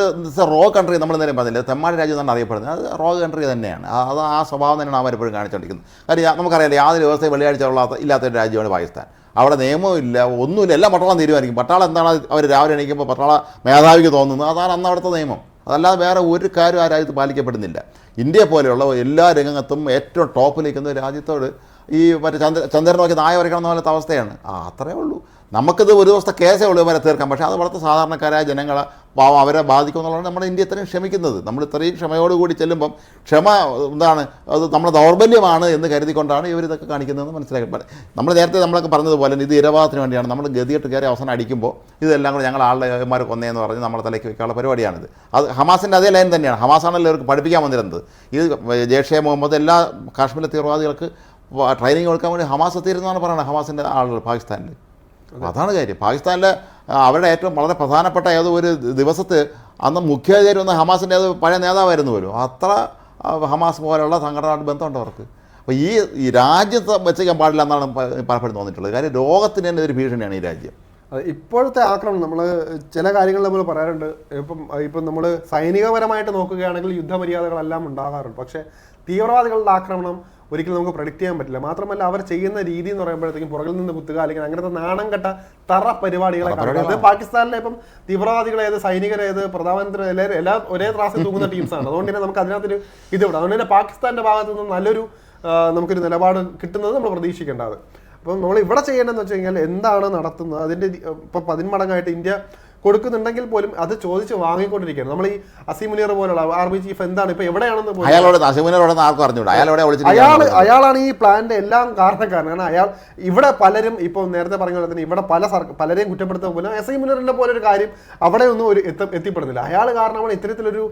റോ കൺട്രി നമ്മൾ നേരം പറഞ്ഞില്ല? തെമ്മാടി രാജ്യം എന്നാണ് അറിയപ്പെടുന്നത്. അത് റോ കൺട്രി തന്നെയാണ്. അത് ആ സ്വഭാവം തന്നെയാണ് അവർ എപ്പോഴും കാണിച്ചുകൊണ്ടിരിക്കുന്നത് കാര്യം നമുക്കറിയാം യാതൊരു വ്യവസ്ഥയും വെള്ളിയാഴ്ച ഉള്ളാത്ത ഇല്ലാത്ത ഒരു രാജ്യമാണ് പാകിസ്ഥാൻ. അവിടെ നിയമമില്ല ഒന്നുമില്ല. എല്ലാം പട്ടാളം തീരുമാനിക്കും. പട്ടാളം എന്താണ് അവർ രാവിലെ എണീക്കുമ്പോൾ പട്ടാള മേധാവിക്ക് തോന്നുന്നത്? അതാണ് അന്ന് അവിടുത്തെ നിയമം. അതല്ലാതെ വേറെ ഒരു കാര്യം ആ രാജ്യത്ത് പാലിക്കപ്പെടുന്നില്ല. ഇന്ത്യ പോലെയുള്ള എല്ലാ രംഗത്തും ഏറ്റവും ടോപ്പിൽ നിൽക്കുന്ന രാജ്യത്തോട് ഈ മറ്റേ ചന്ദ്ര ചന്ദ്രൻ നോക്കി നായ വരയ്ക്കണം പോലത്തെ അവസ്ഥയാണ്. ആ ഉള്ളൂ. നമുക്കിത് ഒരു ദിവസത്തെ കേസേ ഉള്ളൂ വരെ തീർക്കാം പക്ഷേ അത് വളരെ സാധാരണക്കാരായ ജനങ്ങളെ പാവം അവരെ ബാധിക്കും എന്നുള്ളതാണ് നമ്മുടെ ഇന്ത്യ ഇത്രയും ക്ഷമിക്കുന്നത്. നമ്മൾ ഇത്രയും ക്ഷമയോടുകൂടി ചെല്ലുമ്പം ക്ഷമ എന്താണ് അത് നമ്മുടെ ദൗർബല്യമാണ് എന്ന് കരുതിക്കൊണ്ടാണ് ഇവർ ഇതൊക്കെ കാണിക്കുന്നതെന്ന് മനസ്സിലാക്കി. നമ്മൾ നേരത്തെ നമ്മളൊക്കെ പറഞ്ഞതുപോലെ ഇത് ഇരവാദത്തിന് വേണ്ടിയാണ്. നമ്മൾ ഗതിയിട്ട് കയറി അവസാനം അടിക്കുമ്പോൾ ഇതെല്ലാം കൂടെ ഞങ്ങൾ ആളുടെ കൊന്നേന്ന് പറഞ്ഞ് നമ്മളെ തലയ്ക്ക് വെക്കാനുള്ള പരിപാടിയാണിത്. അത് ഹമാസിന്റെ അതേ ലൈൻ തന്നെയാണ്. ഹമാസാണല്ലോ ഇവർക്ക് പഠിപ്പിക്കാൻ വന്നിരുന്നത്. ഇത് ജയ്ഷെ മുഹമ്മദ് എല്ലാ കാശ്മീരിലെ തീവ്രവാദികൾക്ക് ട്രെയിനിങ് കൊടുക്കാൻ വേണ്ടി ഹമാസ് എത്തിയിരുന്നാണ് പറയുന്നത് ഹമാസിന്റെ ആളുകൾ പാകിസ്ഥാനിൽ. അതാണ് കാര്യം. പാകിസ്ഥാനിലെ അവരുടെ ഏറ്റവും വളരെ പ്രധാനപ്പെട്ട ഏതോ ഒരു ദിവസത്ത് അന്ന് മുഖ്യാധികാരി വന്ന ഹമാസിന്റെ ഏതോ പഴയ നേതാവായിരുന്നു പോലും. അത്ര ഹമാസ് പോലെയുള്ള സംഘടനയായിട്ട് ബന്ധമുണ്ട് അവർക്ക്. അപ്പോൾ ഈ ഈ രാജ്യത്ത് വെച്ചേക്കാൻ പാടില്ല എന്നാണ് പലപ്പോഴും തോന്നിയിട്ടുള്ളത് കാര്യം ലോകത്തിന് തന്നെ ഒരു ഭീഷണിയാണ് ഈ രാജ്യം. അത് ഇപ്പോഴത്തെ ആക്രമണം നമ്മൾ ചില കാര്യങ്ങൾ നമ്മൾ പറയാറുണ്ട്. ഇപ്പം ഇപ്പം നമ്മൾ സൈനികപരമായിട്ട് നോക്കുകയാണെങ്കിൽ യുദ്ധമര്യാദകളെല്ലാം ഉണ്ടാകാറുണ്ട്. പക്ഷേ തീവ്രവാദികളുടെ ആക്രമണം ഒരിക്കലും നമുക്ക് പ്രൊഡിക്ട് ചെയ്യാൻ പറ്റില്ല. മാത്രമല്ല അവർ ചെയ്യുന്ന രീതി എന്ന് പറയുമ്പോഴത്തേക്കും പുറകിൽ നിന്ന് കുത്തുക അല്ലെങ്കിൽ അങ്ങനത്തെ നാണം കെട്ട തറ പരിപാടികളെ അത് പാകിസ്ഥാനിലെ ഇപ്പം തീവ്രവാദികളേത് സൈനികരേത് പ്രധാനമന്ത്രി എല്ലാവരും എല്ലാം ഒരേ ത്രാസിൽ തൂങ്ങുന്ന ടീംസാണ് അതുകൊണ്ട് തന്നെ നമുക്ക് അതിനകത്തൊരു ഇത് വിടാം അതുകൊണ്ട് തന്നെ പാകിസ്ഥാന്റെ ഭാഗത്തു നിന്ന് നല്ലൊരു നമുക്കൊരു നിലപാട് കിട്ടുന്നത് നമ്മൾ പ്രതീക്ഷിക്കേണ്ടത് അപ്പം നമ്മൾ ഇവിടെ ചെയ്യേണ്ടതെന്ന് വെച്ച് കഴിഞ്ഞാൽ എന്താണ് നടത്തുന്നത്? അതിന്റെ ഇപ്പം പതിന്മടങ്ങായിട്ട് ഇന്ത്യ കൊടുക്കുന്നുണ്ടെങ്കിൽ പോലും അത് ചോദിച്ച് വാങ്ങിക്കൊണ്ടിരിക്കുകയാണ്. നമ്മൾ ഈ അസിമുനിയർ പോലുള്ള ആർമി ചീഫ് എന്താണ് ഇപ്പൊ എവിടെയാണെന്ന് അയാളോട് അശുവിനോടൊന്ന് ആർക്കും അറിഞ്ഞൂടാ. അയാളോടെ അയാൾ അയാളാണ് ഈ പ്ലാന്റെ എല്ലാം കാരണക്കാരൻ. കാരണം അയാൾ ഇവിടെ പലരും ഇപ്പോൾ നേരത്തെ പറഞ്ഞ പോലെ തന്നെ ഇവിടെ പല സർക്കാർ പലരെയും കുറ്റപ്പെടുത്തുന്ന പോലും എസ് ഐ മുനറിന്റെ പോലെ ഒരു കാര്യം അവിടെ ഒന്നും ഒരു എത്തിപ്പെടുന്നില്ല. അയാൾ കാരണമാണ് ഇത്തരത്തിലൊരു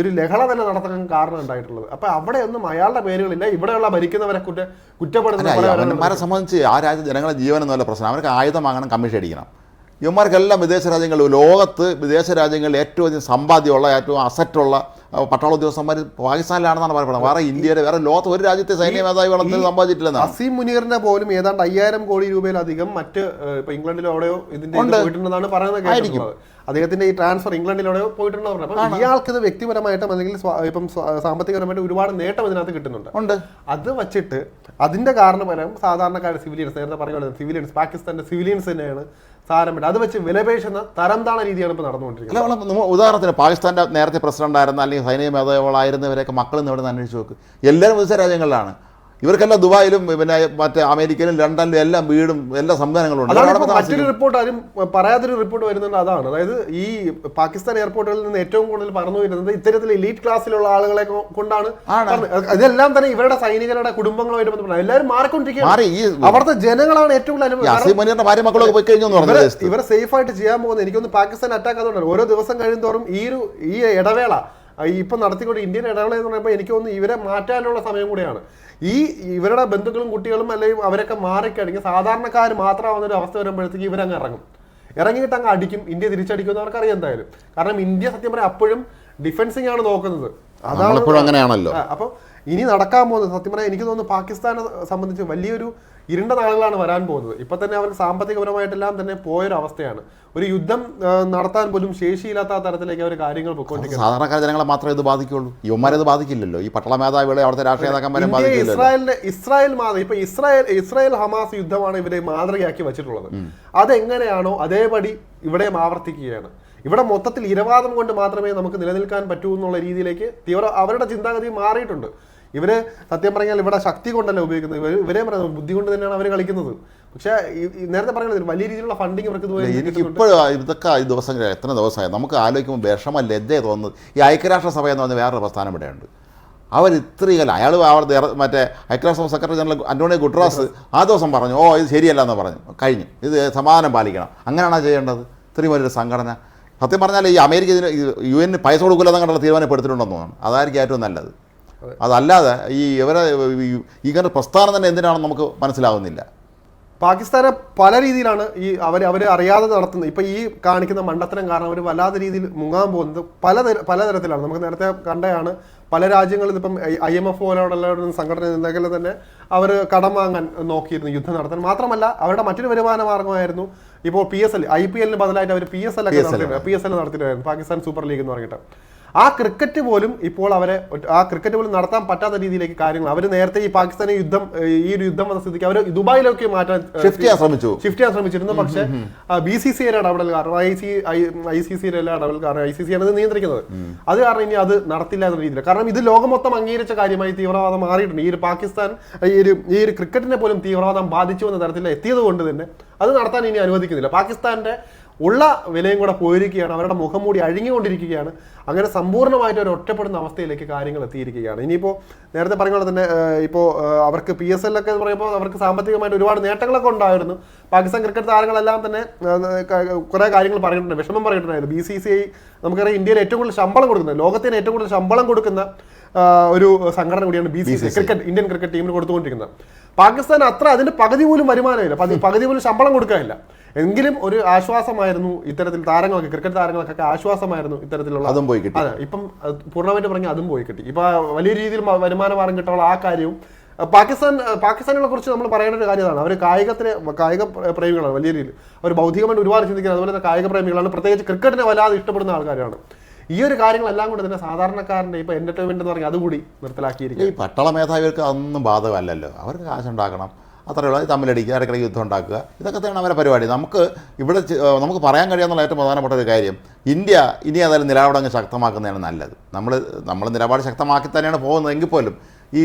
ഒരു ലഹള തന്നെ നടത്താൻ കാരണം ഉണ്ടായിട്ടുള്ളത്. അപ്പൊ അവിടെ ഒന്നും അയാളുടെ പേരുകളില്ല. ഇവിടെയുള്ള ഭരിക്കുന്നവരെ കുറ്റ കുറ്റപ്പെടുത്തുന്ന സംബന്ധിച്ച് ആ രാജ്യത്തെ ജനങ്ങളുടെ ജീവനൊന്നുമല്ല പ്രശ്നം. അവർക്ക് ആയുധം വാങ്ങണം കമ്മീഷൻ അടിക്കണം. ഇവന്മാർക്കെല്ലാം വിദേശ രാജ്യങ്ങൾ ലോകത്ത് വിദേശ രാജ്യങ്ങളിൽ ഏറ്റവും അധികം സമ്പാദ്യമുള്ള ഏറ്റവും അസറ്റുള്ള പട്ടാള ഉദ്യോഗസ്ഥന്മാർ പാകിസ്ഥാനിലാണെന്നാണ് പറയുന്നത് വേറെ ഇന്ത്യയുടെ വേറെ ലോകത്ത് ഒരു രാജ്യത്തെ സൈന്യ മേധാവി വളർത്തി സമ്പാദിച്ചിട്ടില്ല അസീം മുനീറിന്റെ പോലും ഏതാണ്ട് അയ്യായിരം കോടി രൂപയിലധികം മറ്റ് ഇപ്പൊ ഇംഗ്ലണ്ടിലോ അവിടെയോ ഇതിന്റെ ഇത് പോയിട്ടുണ്ടെന്നാണ് പറയുന്നത് അദ്ദേഹത്തിന്റെ ഈ ട്രാൻസ്ഫർ ഇംഗ്ലണ്ടിലൂടെയോ പോയിട്ടുണ്ടെന്ന് പറഞ്ഞു അപ്പൊ ഇയാൾക്ക് ഇത് വ്യക്തിപരമായിട്ടും അല്ലെങ്കിൽ ഇപ്പം സാമ്പത്തികപരമായിട്ട് ഒരുപാട് നേട്ടം ഇതിനകത്ത് കിട്ടുന്നുണ്ട്. ഉണ്ട്. അത് വച്ചിട്ട് അതിന്റെ കാരണപരം സാധാരണക്കാർ സിവിലിയൻസ് നേരത്തെ പറഞ്ഞ സിവിലിയൻസ് പാകിസ്ഥാന്റെ സിവിലിയൻസ് തന്നെയാണ് സാരമില്ല അത് വെച്ച് വിലപേശുന്ന തരംതാണ രീതിയാണ് ഇപ്പൊ നടന്നുകൊണ്ടിരിക്കുന്നത്. ഉദാഹരണത്തിന് പാകിസ്ഥാന്റെ നേരത്തെ പ്രസിഡന്റ് ആയിരുന്ന അല്ലെങ്കിൽ സൈനിക മേധാവികളായിരുന്നവരെയൊക്കെ മക്കൾ നിന്ന് ഇവിടെ നിന്ന് അന്വേഷിച്ച് നോക്ക്. എല്ലാവരും വിദേശ രാജ്യങ്ങളിലാണ്. ഇവർക്കെല്ലാം ദുബായിലും പിന്നെ മറ്റേ അമേരിക്കയിലും ലണ്ടനിലും എല്ലാം വീടും എല്ലാ സംവിധാനങ്ങളും ഉണ്ട് അതാണ് ഇവരവിടെ ഇപ്പൊ മറ്റൊരു റിപ്പോർട്ട് ആരും പറയാത്തൊരു റിപ്പോർട്ട് വരുന്നുണ്ട്. അതാണ്. അതായത് ഈ പാകിസ്ഥാൻ എയർപോർട്ടിൽ നിന്ന് ഏറ്റവും കൂടുതൽ പറഞ്ഞു വരുന്നത് ഇത്തരത്തിൽ എലീറ്റ് ക്ലാസ്സിലുള്ള ആളുകളെ കൊണ്ടാണ്. ഇതെല്ലാം തന്നെ ഇവരുടെ സൈനികരുടെ കുടുംബങ്ങളുമായിട്ട് ബന്ധപ്പെട്ട് എല്ലാവരും മാറിക്കൊണ്ടിരിക്കുകയാണ്. അവിടുത്തെ ജനങ്ങളാണ് ഏറ്റവും കൂടുതൽ ഇവർ ഭാര്യ മക്കളൊക്കെ പോയി കഴിഞ്ഞു ഇവരെ സേഫ് ആയിട്ട് ചെയ്യാൻ പോകുന്നത് എനിക്കൊന്ന് പാകിസ്ഥാൻ അറ്റാക്ക് അതുകൊണ്ടാണ് ഓരോ ദിവസം കഴിയുമോറും ഈ ഒരു ഈ ഇടവേള ഇപ്പം നടത്തിക്കൊണ്ട് ഇന്ത്യൻ ഇടവേള എന്ന് പറയുമ്പോൾ എനിക്ക് തോന്നുന്നു ഇവരെ മാറ്റാനുള്ള സമയം കൂടിയാണ്. ഈ ഇവരുടെ ബന്ധുക്കളും കുട്ടികളും അല്ലെങ്കിൽ അവരൊക്കെ മാറിക്കഴിഞ്ഞ് സാധാരണക്കാർ മാത്രമാവുന്ന ഒരു അവസ്ഥ വരുമ്പോഴത്തേക്ക് ഇവരങ്ങ് ഇറങ്ങും. ഇറങ്ങിയിട്ട് അങ്ങ് അടിക്കും. ഇന്ത്യ തിരിച്ചടിക്കും എന്ന് അവർക്കറിയാം എന്തായാലും. കാരണം ഇന്ത്യ സത്യം പറയാം അപ്പോഴും ഡിഫൻസിങ് ആണ് നോക്കുന്നത്. അതാണ് അങ്ങനെയാണല്ലോ. അപ്പോൾ ഇനി നടക്കാൻ പോകുന്നത് സത്യം പറയാം എനിക്ക് തോന്നുന്നു പാകിസ്ഥാനെ സംബന്ധിച്ച് വലിയൊരു ഇരുണ്ട നാളുകളാണ് വരാൻ പോകുന്നത്. ഇപ്പൊ തന്നെ അവൻ സാമ്പത്തികപരമായിട്ടെല്ലാം തന്നെ പോയൊരവസ്ഥയാണ്. ഒരു യുദ്ധം നടത്താൻ പോലും ശേഷിയില്ലാത്ത തരത്തിലേക്ക് അവർ കാര്യങ്ങൾ പൊക്കോണ്ടിരിക്കുന്നത് സാധാരണക്കാർ ജനങ്ങളെ മാത്രമേ ഇത് ബാധിക്കുള്ളൂ. യുവമാരെ ഇത് ബാധിക്കില്ലല്ലോ. ഈ പട്ടള മേധാവികളെ അവിടുത്തെ രാഷ്ട്രീയ നേതാക്കന്മാരെ ബാധിക്കില്ല ഇസ്രായേലിന്റെ ഇസ്രായേൽ മാതൃ ഇപ്പൊ ഇസ്രായേൽ ഇസ്രായേൽ ഹമാസ് യുദ്ധമാണ് ഇവരെ മാതൃകയാക്കി വെച്ചിട്ടുള്ളത്. അതെങ്ങനെയാണോ അതേപടി ഇവിടെയും ആവർത്തിക്കുകയാണ്. ഇവിടെ മൊത്തത്തിൽ ഇരവാദം കൊണ്ട് മാത്രമേ നമുക്ക് നിലനിൽക്കാൻ പറ്റൂ എന്നുള്ള രീതിയിലേക്ക് തീവ്ര അവരുടെ ചിന്താഗതി മാറിയിട്ടുണ്ട്. ഇവർ സത്യം പറഞ്ഞാൽ ഇവിടെ ശക്തി കൊണ്ടല്ല ഉപയോഗിക്കുന്നത്. ഇവർ ഇവരെ പറയുന്നത് ബുദ്ധി കൊണ്ട് തന്നെയാണ് അവർ കളിക്കുന്നത്. പക്ഷേ നേരത്തെ പറയുന്നത് വലിയ രീതിയിലുള്ള ഫണ്ടിങ് ഇവർക്ക് എനിക്ക്. ഇപ്പോഴും ഇതൊക്കെ ഈ ദിവസം എത്ര ദിവസമായി? നമുക്ക് ആലോചിക്കുമ്പോൾ വിഷമ ലജ്ജ തോന്നുന്നത്. ഈ ഐക്യരാഷ്ട്രസഭ എന്ന് പറഞ്ഞ വേറൊരു പ്രസ്ഥാനം ഇവിടെയുണ്ട്. അവർ ഇത്രയും അയാൾ അവർ മറ്റേ ഐക്യരാഷ്ട്ര സെക്രട്ടറി ജനറൽ അന്റോണിയോ ഗുട്രാസ് ആ ദിവസം പറഞ്ഞു ഓ ഇത് ശരിയല്ല എന്ന് പറഞ്ഞു. കഴിഞ്ഞു. ഇത് സമാധാനം പാലിക്കണം. അങ്ങനെയാണ് ചെയ്യേണ്ടത്? ഇത്രയും വലിയൊരു സംഘടന. സത്യം പറഞ്ഞാൽ ഈ അമേരിക്ക ഇതിന് യു എന് പൈസ കൊടുക്കില്ല എന്നുള്ള തീരുമാനം എടുത്തിട്ടുണ്ടെന്ന് തോന്നുന്നു. അതായിരിക്കും ഏറ്റവും നല്ലത്. അതല്ലാതെ ഈ ഇവരെ ഈ- ഇങ്ങനെ പ്രസ്ഥാനം തന്നെ എന്തിനാണെന്ന് നമുക്ക് മനസ്സിലാവുന്നില്ല. പാകിസ്ഥാനെ പല രീതിയിലാണ് ഈ അവർ അവർ അറിയാതെ നടത്തുന്നത്. ഇപ്പം ഈ കാണിക്കുന്ന മണ്ടത്തരം കാരണം അവർ വല്ലാത്ത രീതിയിൽ മുങ്ങാൻ പോകുന്നത് പല പല പലതരത്തിലാണ് നമുക്ക് നേരത്തെ കണ്ടയാണ് പല രാജ്യങ്ങളിൽ ഇപ്പം ഐ എം എഫ് പോലെയുള്ള സംഘടന നിന്നെങ്കിൽ തന്നെ അവർ കടം വാങ്ങാൻ നോക്കിയിരുന്നു യുദ്ധം നടത്താൻ. മാത്രമല്ല അവരുടെ മറ്റൊരു വരുമാന മാർഗമായിരുന്നു ഇപ്പോൾ P S L I P എല്ലിന് ബദലായിട്ട് അവർ പി എസ് എൽ ഒക്കെ നടത്തിയിട്ടുണ്ട്. പി എസ് എൽ നടത്തിയിട്ടായിരുന്നു പാകിസ്ഥാൻ സൂപ്പർ ലീഗ് എന്ന് പറഞ്ഞിട്ട്. ആ ക്രിക്കറ്റ് പോലും ഇപ്പോൾ അവരെ ആ ക്രിക്കറ്റ് പോലും നടത്താൻ പറ്റാത്ത രീതിയിലേക്ക് കാര്യങ്ങൾ അവർ നേരത്തെ ഈ പാകിസ്ഥാനെ യുദ്ധം ഈ ഒരു യുദ്ധം വന്ന സ്ഥിതിക്ക് അവർ ദുബായിലൊക്കെ മാറ്റാൻ ഷിഫ്റ്റ് ചെയ്യാൻ ശ്രമിച്ചു. ഷിഫ്റ്റ് ചെയ്യാൻ ശ്രമിച്ചിരുന്നു. പക്ഷേ ബി സി സിയുടെ ഇടപെടൽ കാരണം ഐ സി ഐ സി സിയുടെ എല്ലാ ഇടപെടൽ കാരണം ഐ സി സി ആണ് നിയന്ത്രിക്കുന്നത്. അത് കാരണം ഇനി അത് നടത്തില്ല എന്ന രീതിയിൽ കാരണം ഇത് ലോകം മൊത്തം അംഗീകരിച്ച കാര്യമായി തീവ്രവാദം മാറിയിട്ടുണ്ട്. ഈ ഒരു പാകിസ്ഥാൻ ഈ ഒരു ഈ ഒരു ക്രിക്കറ്റിനെ പോലും തീവ്രവാദം ബാധിച്ചു എന്ന തരത്തിൽ എത്തിയത് കൊണ്ട് തന്നെ അത് നടത്താൻ ഇനി അനുവദിക്കുന്നില്ല. പാകിസ്ഥാന്റെ ഉള്ള വിലയും കൂടെ പോയിരിക്കുകയാണ് അവരുടെ മുഖം മൂടി അഴിഞ്ഞുകൊണ്ടിരിക്കുകയാണ് അങ്ങനെ സമ്പൂർണമായിട്ട് ഒരു ഒറ്റപ്പെടുന്ന അവസ്ഥയിലേക്ക് കാര്യങ്ങൾ എത്തിയിരിക്കുകയാണ്. ഇനിയിപ്പോൾ നേരത്തെ പറഞ്ഞ പോലെ തന്നെ ഇപ്പോൾ അവർക്ക് പി എസ് എൽ ഒക്കെ എന്ന് പറയുമ്പോൾ അവർക്ക് സാമ്പത്തികമായിട്ട് ഒരുപാട് നേട്ടങ്ങളൊക്കെ ഉണ്ടായിരുന്നു. പാകിസ്ഥാൻ ക്രിക്കറ്റ് താരങ്ങളെല്ലാം തന്നെ കുറേ കാര്യങ്ങൾ പറഞ്ഞിട്ടുണ്ട് വിഷമം പറഞ്ഞിട്ടുണ്ടായിരുന്നു ബി സി സി ഐ നമുക്കറിയാം ഇന്ത്യയിൽ ഏറ്റവും കൂടുതൽ ശമ്പളം കൊടുക്കുന്നത് ലോകത്തിന് ഏറ്റവും കൂടുതൽ ശമ്പളം കൊടുക്കുന്ന ഒരു സംഘടന കൂടിയാണ് B C C cricket Indian cricket ടീമിന് കൊടുത്തുകൊണ്ടിരിക്കുന്നത്. പാകിസ്ഥാൻ അത്ര അതിന്റെ പകുതി പോലും വരുമാനമില്ല. പകുതി പോലും ശമ്പളം കൊടുക്കാനില്ല. എങ്കിലും ഒരു ആശ്വാസമായിരുന്നു ഇത്തരത്തിൽ താരങ്ങളൊക്കെ ക്രിക്കറ്റ് താരങ്ങൾക്കൊക്കെ ആശ്വാസമായിരുന്നു ഇത്തരത്തിലുള്ള അതും പോയി കിട്ടി. അതെ ഇപ്പം പൂർണമായിട്ട് പറഞ്ഞാൽ അതും പോയി കിട്ടി. ഇപ്പൊ വലിയ രീതിയിൽ മ- വരുമാന മാർഗം കിട്ടാനുള്ള ആ കാര്യവും പാകിസ്ഥാൻ അഹ് കുറിച്ച് നമ്മൾ പറയേണ്ട ഒരു കാര്യമാണ് അവർ കായികത്തിന് കായിക പ്രേമികളാണ് വലിയ രീതിയിൽ. അവർ ബൗദ്ധികമായിട്ട് ഒരുപാട് ചിന്തിക്കുന്നത്. അതുപോലെ തന്നെ കായിക പ്രേമികളാണ്. പ്രത്യേകിച്ച് ക്രിക്കറ്റിനെ വല്ലാതെ ഇഷ്ടപ്പെടുന്ന ആൾക്കാരാണ്. ഈ ഒരു കാര്യങ്ങളെല്ലാം കൊണ്ട് തന്നെ സാധാരണക്കാരന്റെ ഇപ്പോൾ എന്റർടൈൻമെന്റ് എന്ന് പറഞ്ഞാൽ അതുകൂടി നിർത്തലാക്കിയിരിക്കും ഈ പട്ടാള മേധാവികൾക്ക് അതൊന്നും ബാധകമല്ലല്ലോ. അവർക്ക് കാശുണ്ടാക്കണം. അത്രയുള്ള തമ്മിലടിക്കുക ഇടയ്ക്കിടയ്ക്ക് യുദ്ധം ഉണ്ടാക്കുക. ഇതൊക്കെ തന്നെയാണ് അവരുടെ പരിപാടി. നമുക്ക് ഇവിടെ നമുക്ക് പറയാൻ കഴിയാന്നുള്ള ഏറ്റവും പ്രധാനപ്പെട്ട ഒരു കാര്യം ഇന്ത്യ ഇനി ഏതായാലും നിലപാടങ്ങ് ശക്തമാക്കുന്നതാണ് നല്ലത്. നമ്മൾ നമ്മൾ നിലപാട് ശക്തമാക്കി തന്നെയാണ് പോകുന്നത് എങ്കിൽ പോലും ഈ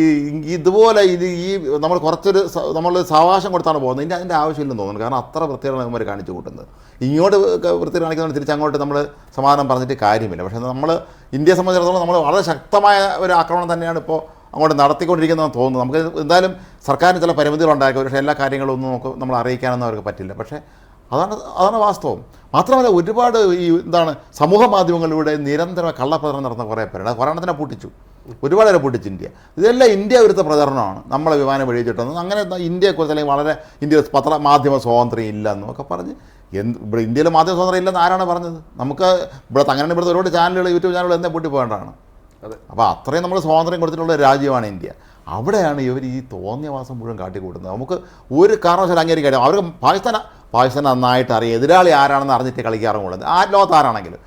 ഇതുപോലെ ഇത് ഈ നമ്മൾ കുറച്ചൊരു നമ്മൾ സാവകാശം കൊടുത്താണ് പോകുന്നത്. ഇനി അതിന്റെ ആവശ്യമില്ലെന്ന് തോന്നുന്നു. കാരണം അത്ര വൃത്തിയാണ് നമ്മൾ കാണിച്ചു കൂട്ടുന്നത്. ഇങ്ങോട്ട് വൃത്തി കാണിക്കുന്നതിന് തിരിച്ചങ്ങോട്ട് നമ്മൾ സമാധാനം പറഞ്ഞിട്ട് കാര്യമില്ല. പക്ഷേ നമ്മൾ ഇന്ത്യയെ സംബന്ധിച്ചിടത്തോളം നമ്മൾ വളരെ ശക്തമായ ഒരു ആക്രമണം തന്നെയാണ് ഇപ്പോൾ അങ്ങോട്ട് നടത്തിക്കൊണ്ടിരിക്കുന്നതെന്ന് തോന്നുന്നു. നമുക്ക് എന്തായാലും സർക്കാരിന് ചില പരിമിതികളുണ്ടായിരിക്കും പക്ഷേ എല്ലാ കാര്യങ്ങളും ഒന്നും നമുക്ക് നമ്മൾ അറിയിക്കാനൊന്നും അവർക്ക് പറ്റില്ല. പക്ഷേ അതാണ് അതാണ് വാസ്തവം. മാത്രമല്ല ഒരുപാട് ഈ എന്താണ് സമൂഹ മാധ്യമങ്ങളിലൂടെ നിരന്തരം കള്ളപ്രചരണം നടന്ന കുറേ പേരുണ്ട്. കുറേ എണ്ണത്തിനെ പൊട്ടിച്ചു. ഒരുപാട് പൊട്ടിച്ചു ഇന്ത്യ. ഇതെല്ലാം ഇന്ത്യ വിരുദ്ധ പ്രചരണമാണ്. നമ്മളെ വിമാനം വെടിയിച്ചിട്ടെന്ന് അങ്ങനെ ഇന്ത്യയെക്കുറിച്ച് അല്ലെങ്കിൽ വളരെ ഇന്ത്യ പത്ര മാധ്യമ സ്വാതന്ത്ര്യം ഇല്ല എന്നൊക്കെ പറഞ്ഞ് എന്ത് ഇവിടെ ഇന്ത്യയിൽ മാധ്യമ സ്വാതന്ത്ര്യം ഇല്ലെന്ന് ആരാണ് പറഞ്ഞത്? നമുക്ക് ഇവിടെ അങ്ങനെ ഇവിടുത്തെ ഒരുപാട് ചാനലുകൾ യൂട്യൂബ് ചാനലുകൾ എന്നേ പൊട്ടി പോകേണ്ടതാണ് അതെ. അപ്പോൾ അത്രയും നമ്മൾ സ്വാതന്ത്ര്യം കൊടുത്തിട്ടുള്ള ഒരു രാജ്യമാണ് ഇന്ത്യ. അവിടെയാണ് ഇവർ ഈ തോന്നിയവാസം മുഴുവൻ കാട്ടിക്കൂട്ടുന്നത്. നമുക്ക് ഒരു കാരണവശാലും അംഗീകരിക്കാൻ അവർക്ക് പാകിസ്ഥാൻ പാകിസ്ഥാൻ നന്നായിട്ട് അറിയാം. എതിരാളി ആരാണെന്ന് അറിഞ്ഞിട്ട് കളിക്കാറുമുള്ളത് ആ ലോകത്ത് ആരാണെങ്കിലും.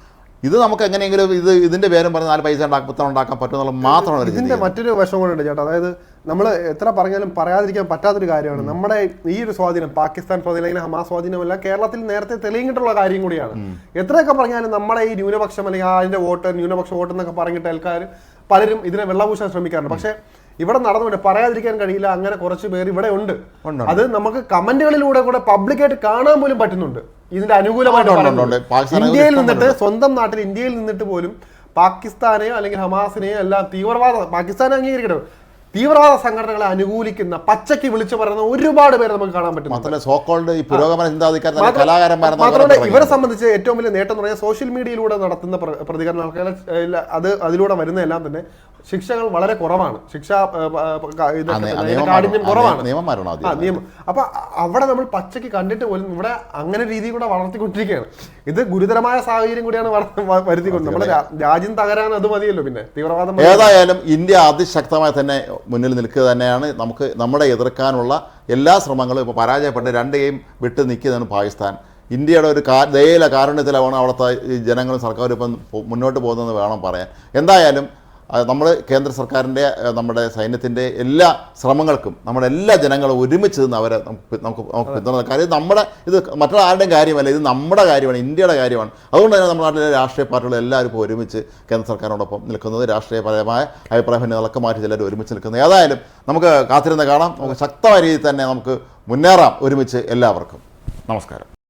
ഇത് നമുക്ക് എങ്ങനെയെങ്കിലും ഇത് ഇതിന്റെ പേരും പറഞ്ഞ് നാല് പൈസ ഉണ്ടാക്കാൻ ഉണ്ടാക്കാൻ പറ്റുമെന്നുള്ള മാത്രമാണ് ഇതിന്റെ മറ്റൊരു വശം കൂടെ ഉണ്ട് ചേട്ടാ. അതായത് നമ്മൾ എത്ര പറഞ്ഞാലും പറയാതിരിക്കാൻ പറ്റാത്തൊരു കാര്യമാണ്. നമ്മുടെ ഈ ഒരു സ്വാധീനം പാകിസ്ഥാൻ സ്വാധീനം അല്ലെങ്കിൽ ഹമാ സ്വാധീനമല്ല കേരളത്തിൽ നേരത്തെ തെളിയിട്ടുള്ള കാര്യം കൂടിയാണ്. എത്രയൊക്കെ പറഞ്ഞാലും നമ്മുടെ ഈ ന്യൂനപക്ഷം അല്ലെങ്കിൽ ആ അതിന്റെ വോട്ട് ന്യൂനപക്ഷ വോട്ട് എന്നൊക്കെ പറഞ്ഞിട്ട് ആൾക്കാർ പലരും ഇതിനെ വെള്ളപൂശാൻ ശ്രമിക്കാറുണ്ട്. പക്ഷേ ഇവിടെ നടന്നുണ്ട് പറയാതിരിക്കാൻ കഴിയില്ല. അങ്ങനെ കുറച്ച് പേര് ഇവിടെ ഉണ്ട്. അത് നമുക്ക് കമന്റുകളിലൂടെ കൂടെ പബ്ലിക്കായിട്ട് കാണാൻ പോലും പറ്റുന്നുണ്ട്. ഇതിന്റെ അനുകൂലമായിട്ട് ഇന്ത്യയിൽ നിന്നിട്ട് സ്വന്തം നാട്ടിൽ ഇന്ത്യയിൽ നിന്നിട്ട് പോലും പാകിസ്ഥാനെയോ അല്ലെങ്കിൽ ഹമാസിനെയോ എല്ലാം തീവ്രവാദ പാകിസ്ഥാനെ അംഗീകരിക്കട്ടെ തീവ്രവാദ സംഘടനകളെ അനുകൂലിക്കുന്ന പച്ചയ്ക്ക് വിളിച്ചു പറയുന്ന ഒരുപാട് പേരെ നമുക്ക് കാണാൻ പറ്റും ഇവരെ സംബന്ധിച്ച് ഏറ്റവും വലിയ നേട്ടം എന്ന് പറഞ്ഞാൽ സോഷ്യൽ മീഡിയയിലൂടെ നടത്തുന്ന പ്രതികരണങ്ങൾ പ്രതികരണം അത് അതിലൂടെ വരുന്ന എല്ലാം തന്നെ ശിക്ഷകൾ വളരെ കുറവാണ്. ശിക്ഷ കാഠിന്യം കുറവാണ്. നിയമം അപ്പൊ അവിടെ നമ്മൾ പച്ചയ്ക്ക് കണ്ടിട്ട് പോലും ഇവിടെ അങ്ങനെ രീതി കൂടെ വളർത്തിക്കൊണ്ടിരിക്കുകയാണ്. ഇത് ഗുരുതരമായ സാഹചര്യം കൂടിയാണ് വരുത്തിക്കൊണ്ട്. നമ്മുടെ രാജ്യം തകരാൻ അത് മതിയല്ലോ പിന്നെ. തീവ്രവാദം. ഏതായാലും ഇന്ത്യ അതിശക്തമായി തന്നെ മുന്നിൽ നിൽക്കുക തന്നെയാണ്. നമുക്ക് നമ്മുടെ എതിർക്കാനുള്ള എല്ലാ ശ്രമങ്ങളും ഇപ്പോൾ പരാജയപ്പെട്ട് രണ്ടേയും വിട്ട് നിൽക്കുന്നതാണ് പാകിസ്ഥാൻ. ഇന്ത്യയുടെ ഒരു കാ ദയയിലെ കാരുണ്യത്തിലാണ് അവിടുത്തെ ജനങ്ങളും സർക്കാരും ഇപ്പം മുന്നോട്ട് പോകുന്നതെന്ന് വേണം പറയാൻ. എന്തായാലും നമ്മൾ കേന്ദ്ര സർക്കാരിന്റെ നമ്മുടെ സൈന്യത്തിന്റെ എല്ലാ ശ്രമങ്ങൾക്കും നമ്മുടെ എല്ലാ ജനങ്ങളും ഒരുമിച്ച് നിന്ന് അവരെ നമുക്ക് നമുക്ക് നമുക്ക് പിന്തുണ കാര്യം നമ്മുടെ ഇത് മറ്റുള്ള ആരുടെയും കാര്യമല്ല ഇത് നമ്മുടെ കാര്യമാണ് ഇന്ത്യയുടെ കാര്യമാണ്. അതുകൊണ്ട് തന്നെ നമ്മുടെ നാട്ടിലെ രാഷ്ട്രീയ പാർട്ടികൾ എല്ലാവരും ഇപ്പോൾ ഒരുമിച്ച് കേന്ദ്ര സർക്കാരിനോടൊപ്പം നിൽക്കുന്നത് രാഷ്ട്രീയപരമായ അഭിപ്രായ ഭിന്നതകളൊക്കെ മാറ്റി എല്ലാവരും ഒരുമിച്ച് നിൽക്കുന്നത്. ഏതായാലും നമുക്ക് കാത്തിരുന്ന് കാണാം. നമുക്ക് ശക്തമായ രീതിയിൽ തന്നെ നമുക്ക് മുന്നേറാം ഒരുമിച്ച് എല്ലാവർക്കും. നമസ്കാരം.